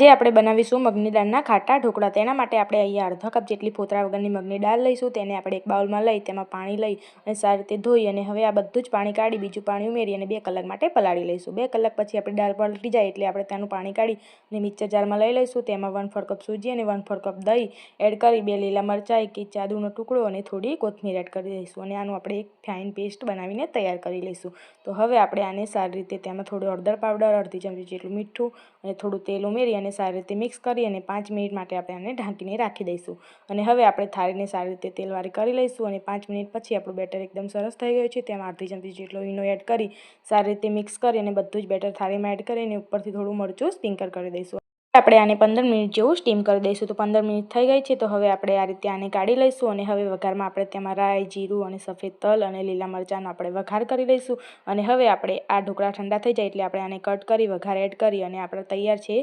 જે આપણે બનાવીશું મગની દાળના ખાટા ઢોકળા. તેના માટે આપણે અહીંયા અડધા કપ જેટલી ફોતરા વગરની મગની દાળ લઈશું. તેને આપણે એક બાઉલમાં લઈ, તેમાં પાણી લઈ અને સારી રીતે ધોઈ અને હવે આ બધું જ પાણી કાઢી, બીજું પાણી ઉમેરી અને બે કલાક માટે પલાળી લઈશું. બે કલાક પછી આપણી દાળ પલટી જાય એટલે આપણે તેનું પાણી કાઢી અને મિક્સર જારમાં લઈ લઈશું. તેમાં વન ફોર કપ સૂજી અને વન ફોર કપ દહીં એડ કરી, બે લીલા મરચાં, એક ઇંચ આદુનો ટુકડો અને થોડી કોથમીર એડ કરી દઈશું અને આનું આપણે એક ફાઇન પેસ્ટ બનાવીને તૈયાર કરી લઈશું. તો હવે આપણે આને સારી રીતે તેમાં થોડું હળદર પાવડર, અડધી ચમચી જેટલું મીઠું અને થોડું તેલ ઉમેરી અને સારી રીતે મિક્સ કરી અને પાંચ મિનિટ માટે આપણે આને ઢાંકીને રાખી દઈશું. અને હવે આપણે થાળીને સારી રીતે તેલવાળી કરી લઈશું અને પાંચ મિનિટ પછી આપણું બેટર એકદમ સરસ થઈ ગયું છે. તેમાં અડધી ચમચી જેટલો ઈનો એડ કરી સારી રીતે મિક્સ કરી અને બધું જ બેટર થાળીમાં એડ કરીને ઉપરથી થોડું મરચું સ્પ્રિંકલ કરી દઈશું. આપણે આને પંદર મિનિટ જેવું સ્ટીમ કરી દઈશું. તો પંદર મિનિટ થઈ ગઈ છે. તો હવે આપણે આ રીતે આને કાઢી લઈશું અને હવે વઘારમાં આપણે તેમાં રાઈ, જીરું અને સફેદ તલ અને લીલા મરચાંનો આપણે વઘાર કરી લઈશું. અને હવે આપણે આ ઢોકળા ઠંડા થઈ જાય એટલે આપણે આને કટ કરી, વઘાર એડ કરી અને આપણે તૈયાર છે.